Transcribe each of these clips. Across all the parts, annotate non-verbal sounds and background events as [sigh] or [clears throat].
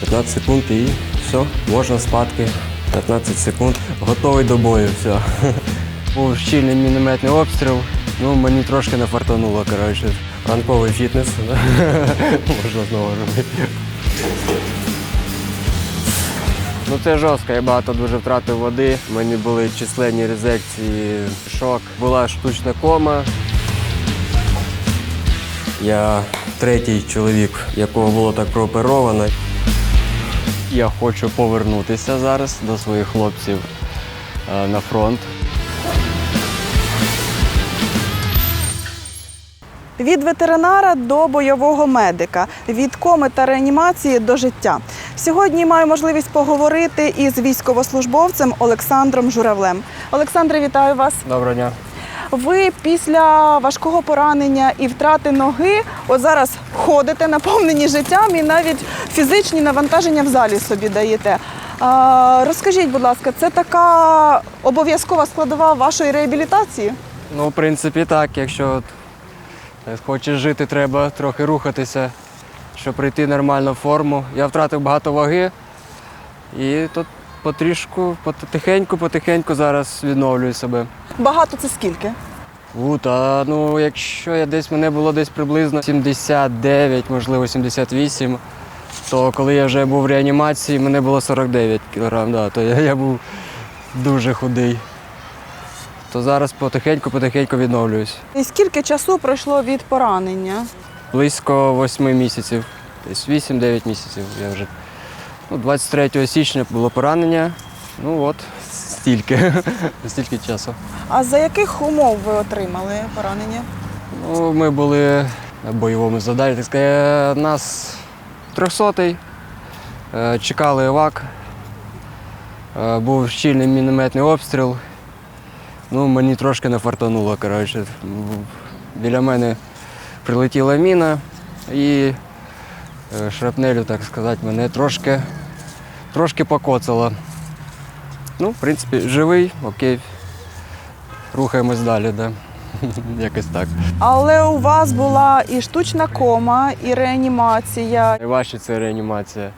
15 секунд і все, можна спадки. 15 секунд, готовий до бою, все. [laughs] Був щільний мінометний обстріл. Ну, мені трошки не фартануло, коротше. Ранковий фітнес. [laughs] Можна знову робити. Ну це жорстко, я багато дуже втратив води. У мене були численні резекції, шок. Була штучна кома. Я третій чоловік, якого було так прооперовано. Я хочу повернутися зараз до своїх хлопців е, на фронт. Від ветеринара до бойового медика, від коми та реанімації до життя. Сьогодні маю можливість поговорити із військовослужбовцем Олександром Журавлем. Олександре, вітаю вас. Доброго дня. Ви після важкого поранення і втрати ноги, от зараз ходите наповнені життям і навіть фізичні навантаження в залі собі даєте. Розкажіть, будь ласка, це така обов'язкова складова вашої реабілітації? Ну, в принципі, так. Якщо е, хочеш жити, треба трохи рухатися, щоб прийти в форму. Я втратив багато ваги і тут потрішку, потихеньку, потихеньку зараз відновлюю себе. Багато це скільки? От, а ну якщо я десь мене було десь приблизно 79, можливо 78, то коли я вже був в реанімації, мене було 49 кг, да, то я, я був дуже худий. То зараз потихеньку-потихеньку відновлююсь. І скільки часу пройшло від поранення? Близько 8 місяців, десь 8-9 місяців я вже. Ну, 23 січня було поранення. Ну от, стільки, [laughs] стільки часу. А за яких умов ви отримали поранення? Ну, ми були на бойовому заданні. Так сказати, нас 300-й, е, чекали евак. Е, Був щільний мінометний обстріл. Ну, мені трошки не фартануло. Коротше. Біля мене прилетіла міна і е, шрапнелю, так сказати, мене трошки, трошки покоцало. Ну, в принципі, живий, окей. Рухаємось далі, да. [laughs] якось так. Але у вас була і штучна кома, і реанімація. Найважче це реанімація.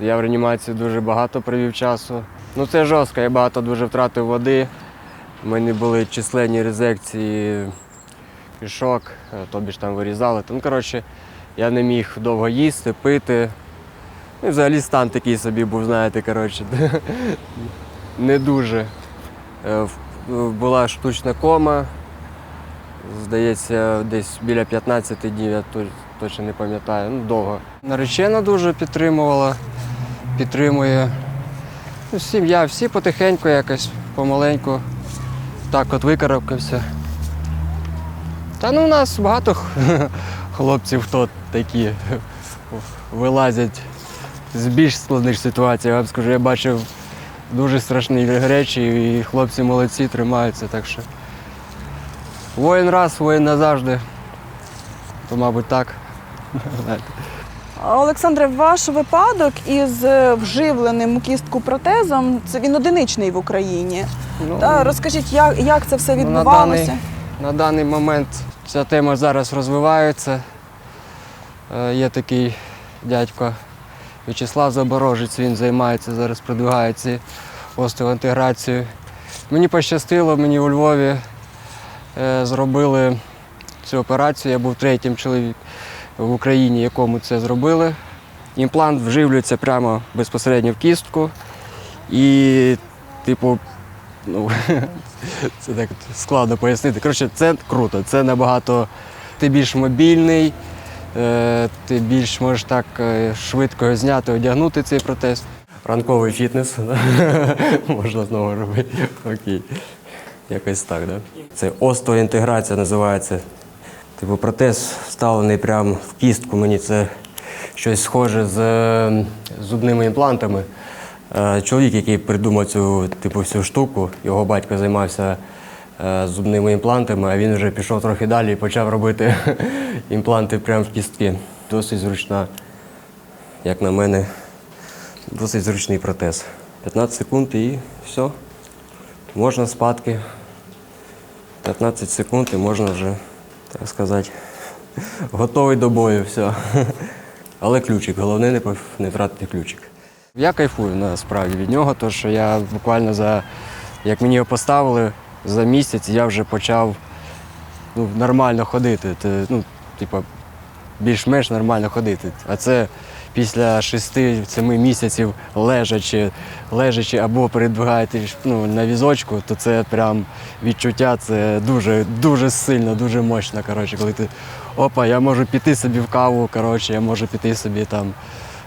Я в реанімації дуже багато провів часу. Ну це жорстко, я багато дуже втратив води. У мене були численні резекції пішок, е, тобі ж там вирізали. Ну, коротше, я не міг довго їсти, пити. Ну, і взагалі стан такий собі був, знаєте, коротше. [laughs] Не дуже. Е, Була штучна кома. Здається, десь біля 15 днів, я точно не пам'ятаю. Ну, довго. Наречена дуже підтримувала, підтримує. Ну, сім'я, всі потихеньку якось, помаленьку. Так от викарабкався. Та ну у нас багато [laughs] хлопців, хто такі вилазять з більш складних ситуацій. Я вам скажу, я бачив дуже страшні речі, і хлопці молодці тримаються. Так що воїн раз, воїн назавжди. То, мабуть, так. [laughs] Олександре, ваш випадок із е, вживленим у кістку протезом це він одиничний в Україні. Ну, Та, розкажіть, як, як це все Ну, на відбувалося? даний- На даний момент ця тема зараз розвивається. Е, Є такий дядько В'ячеслав Заборожець, він займається зараз, продвигає ці остеоінтеграцію. Мені пощастило, мені у Львові е, зробили цю операцію. Я був третім чоловіком в Україні, якому це зробили. Імплант вживлюється прямо безпосередньо в кістку. І, типу, ну, [laughs] це так складно пояснити. Коротше, це круто, це набагато. Ти більш мобільний, ти більш можеш так е, швидко зняти, одягнути цей протез. Ранковий фітнес. [laughs] Можна знову робити. Окей. Якось так, да? Це остеоінтеграція називається. Типу протез вставлений прямо в кістку. Мені це щось схоже з е, зубними імплантами. Е, Чоловік, який придумав цю типу, всю штуку, його батько займався е, зубними імплантами, а він вже пішов трохи далі і почав робити [laughs] імпланти прямо в кістки. Досить зручна, як на мене, досить зручний протез. 15 секунд і все. Можна спадки. 15 секунд і можна вже, так сказати, [laughs] готовий до бою. Все. [laughs] Але ключик, головне не, не втратити ключик. Я кайфую насправді від нього, тому що я буквально за як мені його поставили, за місяць я вже почав ну, нормально ходити. Те, ну, типу, більш-менш нормально ходити. А це після 6-7 місяців лежачи, лежачи або передвигаєтесь ну, на візочку, то це прям відчуття, це дуже, дуже сильно, дуже мощно. Коротше, коли ти опа, я можу піти собі в каву, коротше, я можу піти собі там.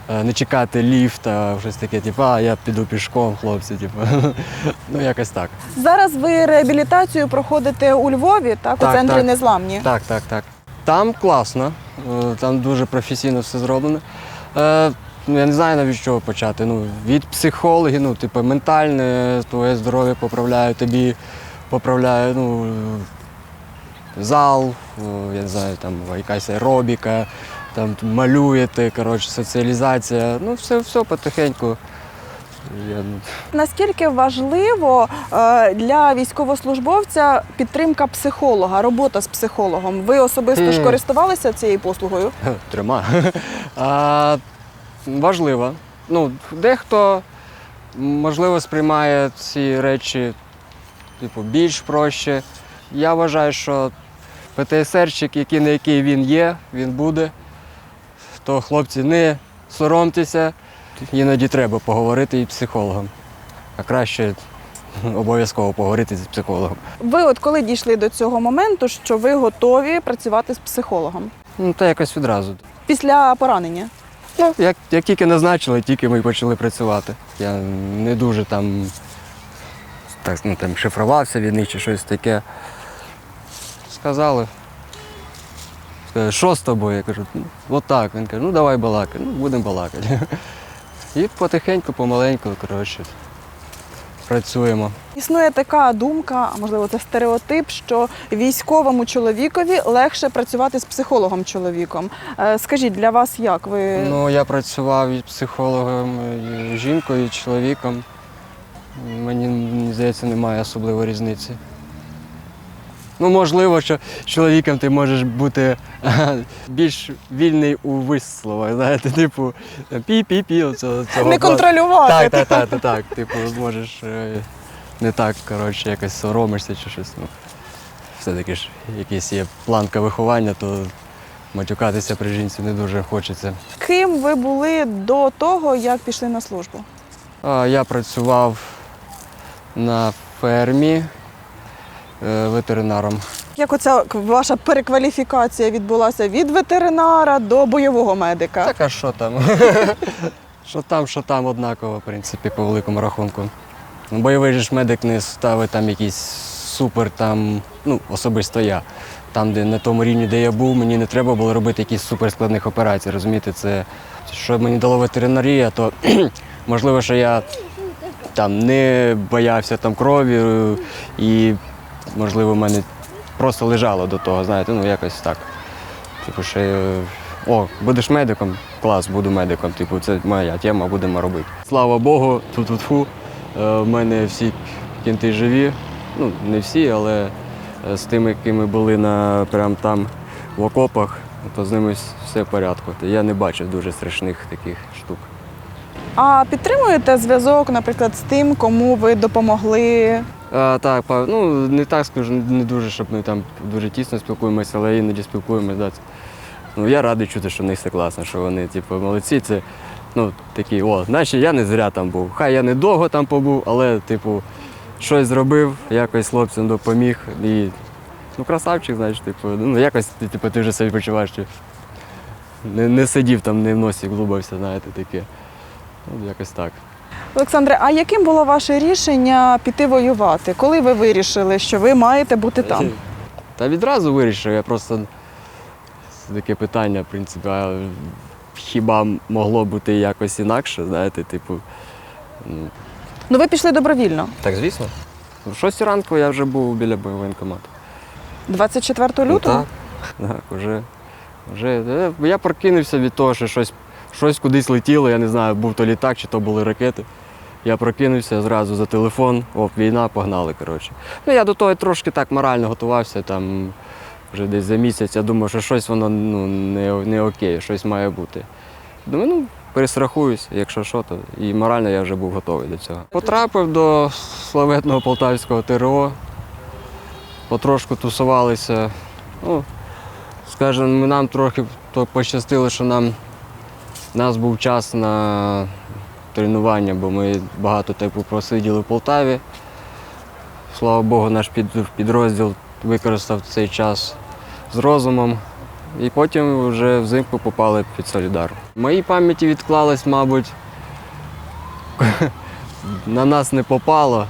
Е, Не чекати ліфта, щось таке, типу, а я піду пішком, хлопці, типу. [laughs] ну якось так. Зараз ви реабілітацію проходите у Львові, так, Так, у центрі так. незламні. Так, так, так. Там класно, е, там дуже професійно все зроблено. Е, ну, я не знаю навіть чого почати. Ну, від психологів, ну, типу, ментальне, твоє здоров'я поправляє, тобі поправляє ну, зал, я не знаю, там якась аеробіка, там малюєте, коротше, соціалізація. Ну, все, все потихеньку. Я, ну, Наскільки важливо е, для військовослужбовця підтримка психолога, робота з психологом? Ви особисто ж користувалися цією послугою? Трьома. А, важливо. Ну, дехто, можливо, сприймає ці речі типу, більш проще. Я вважаю, що ПТСРчик, який на який він є, він буде. То хлопці, не соромтеся, іноді треба поговорити і психологом. А краще обов'язково поговорити з психологом. Ви от коли дійшли до цього моменту, що ви готові працювати з психологом Ну, то якось відразу. після поранення? Ну, як, як тільки назначили, тільки ми почали працювати. Я не дуже там, так, ну, там шифрувався від них чи щось таке. Сказали. Сказали, що з тобою? Я кажу, ну, от так. Він каже, ну давай балакай, ну будемо балакати. [laughs] І потихеньку, помаленьку, коротше, працюємо. Існує така думка, а можливо, це стереотип, що військовому чоловікові легше працювати з психологом чоловіком. Е, Скажіть, для вас як ви Ну, я працював і психологом, і жінкою, і чоловіком. Мені здається, немає особливої різниці. Ну, можливо, що чоловіком ти можеш бути більш вільний у висловах, знаєте, типу пі-пі-пі, не контролювати? Так, так, так, так, так. Типу, можеш е, не так, коротше, якось соромишся чи щось. Ну, все-таки ж якийсь є планка виховання, то матюкатися при жінці не дуже хочеться. Ким ви були до того, як пішли на службу? Я працював на фермі ветеринаром. Як оця ваша перекваліфікація відбулася від ветеринара до бойового медика? Так, а що там? [laughs] що там, що там однаково, в принципі, по великому рахунку. Ну, Бойовий ж медик не ставить там якийсь супер, там, ну, особисто я. Там, де на тому рівні, де я був, мені не треба було робити якісь суперскладних операцій. Розумієте, це що мені дало ветеринарія, то [clears throat] можливо, що я там не боявся там крові е, і, можливо, в мене просто лежало до того, знаєте, ну якось так. Типу, що е, о, будеш медиком? Клас, буду медиком. Типу, це моя тема, будемо робити. Слава Богу, ту-ту-тфу. Е, В мене всі кінти живі. Ну, не всі, але е, з тими, якими були на прям там в окопах, то з ними все в порядку. Я не бачив дуже страшних таких штук. А підтримуєте зв'язок, наприклад, з тим, кому ви допомогли? Так, ну не так скажу, не дуже, щоб ми там дуже тісно спілкуємося, але іноді спілкуємося. Да. Ну, я радий чути, що в них все класно, що вони, типу, молодці. Це ну, такі, о, наче я не зря там був. Хай я не довго там побув, але, типу, щось зробив, якось хлопцям допоміг. І ну, красавчик, знаєш, типу, ну якось типу, ти вже собі почуваєш, що не, не сидів там, не в носі глубався, знаєте, таке. Ну, якось так. Олександре, а яким було ваше рішення піти воювати? Коли ви вирішили, що ви маєте бути там? [laughs] Та відразу вирішив, я просто це таке питання, в принципі, а хіба могло бути якось інакше, знаєте, типу. ну, Ну ви пішли добровільно. Так, звісно. В 6 ранку я вже був біля воєнкомату. 24 лютого? Ну, так, так, вже, вже. Я прокинувся від того, що щось, щось кудись летіло, я не знаю, був то літак чи то були ракети. Я прокинувся зразу за телефон, оп, війна, погнали. коротше. Ну, я до того трошки так морально готувався, там вже десь за місяць. Я думав, що щось воно ну, не, не окей, щось має бути. думаю, ну, перестрахуюсь, якщо що, то і морально я вже був готовий до цього. Потрапив до славетного полтавського ТРО, потрошку тусувалися. Ну, скажімо, нам трохи пощастило, що нам у нас був час на тренування, бо ми багато типу просиділи в Полтаві. Слава Богу, наш підрозділ використав цей час з розумом. І потім вже взимку попали під Солідар. В моїй пам'яті відклалось, мабуть, [laughs] на нас не попало.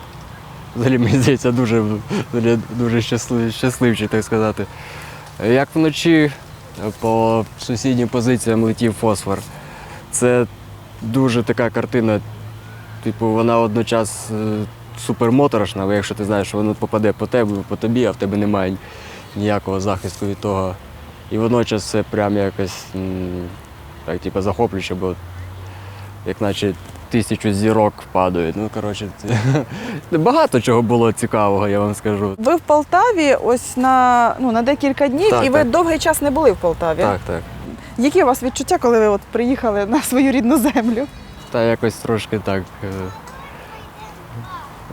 Взагалі, мені здається, дуже, дуже щасливчий, так сказати. Як вночі по сусіднім позиціям летів фосфор. Це дуже така картина. Типу, вона одночас е, супермоторошна, бо якщо ти знаєш, що воно попаде по тебе, по тобі, а в тебе немає ніякого захисту від того. І водночас це прям якось так, типу, захоплююче, бо як наче тисячу зірок падають. Ну, коротше, це [laughs] багато чого було цікавого, я вам скажу. Ви в Полтаві ось на, ну, на декілька днів, Так, і ви так. довгий час не були в Полтаві. Так, так. Які у вас відчуття, коли ви от приїхали на свою рідну землю? Та якось трошки так. е,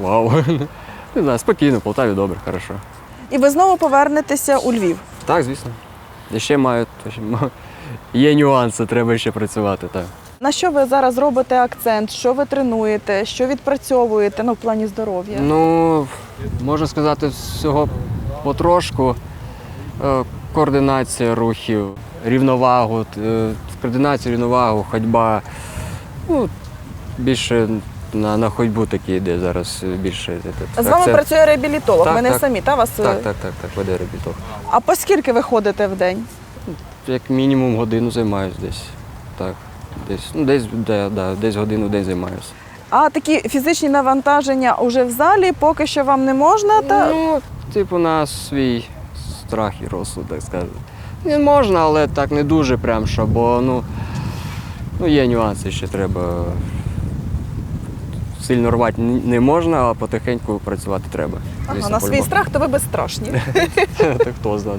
Вау. [laughs] Не знаю, спокійно, в Полтаві добре, хорошо. І ви знову повернетеся у Львів. Так, звісно. І ще маю. Є нюанси, треба ще працювати, так. На що ви зараз робите акцент? Що ви тренуєте? Що відпрацьовуєте ну, в плані здоров'я? Ну, можу сказати, всього потрошку. Е, Координація рухів, рівновагу, е, координація, рівновагу, ходьба. Ну, більше на, на ходьбу такі йде зараз е, більше. З вами акцент. працює реабілітолог. Так, ви не так. самі, та вас? е, Так, так, так, так, веде реабілітолог. А по скільки ви ходите в день? Як мінімум годину займаюся десь. Так. Десь, ну, десь, да, да, десь годину в день займаюся. А такі фізичні навантаження уже в залі поки що вам не можна. Та... Ну, типу, на свій страх і розсуд, так сказати. Не можна, але так не дуже прям що, бо ну, ну є нюанси, ще треба. Сильно рвати не можна, а потихеньку працювати треба. Ага, Звісно, на свій страх, то ви безстрашні. [laughs] Так хто знає.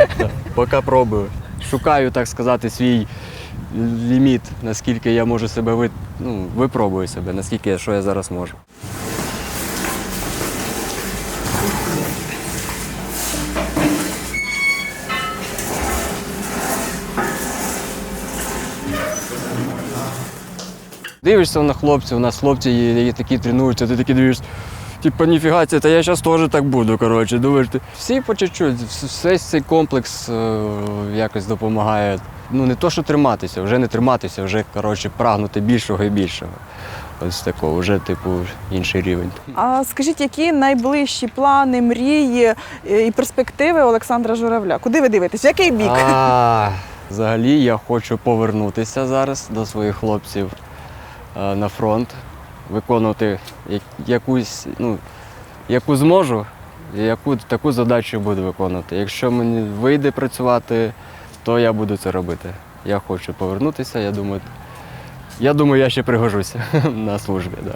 [laughs] Поки пробую. Шукаю, так сказати, свій ліміт, наскільки я можу себе ну, випробую себе, наскільки що я зараз можу. Дивишся на хлопців, у нас хлопці є, є такі тренуються, ти такі дивишся. Типа, ніфіга, це, та я зараз теж так буду. коротше. Думаєш, ти. Всі по чуть-чуть, весь цей комплекс е, якось допомагає. Ну не то, що триматися, вже не триматися, вже коротше, прагнути більшого і більшого. Ось такого, вже, типу, інший рівень. А скажіть, які найближчі плани, мрії е, і перспективи Олександра Журавля? Куди ви дивитесь? В який бік? А, взагалі я хочу повернутися зараз до своїх хлопців на фронт, виконувати якусь, ну, яку зможу, яку таку задачу буду виконувати. Якщо мені вийде працювати, то я буду це робити. Я хочу повернутися, я думаю, я думаю, я ще пригожуся [laughs] на службі. Да.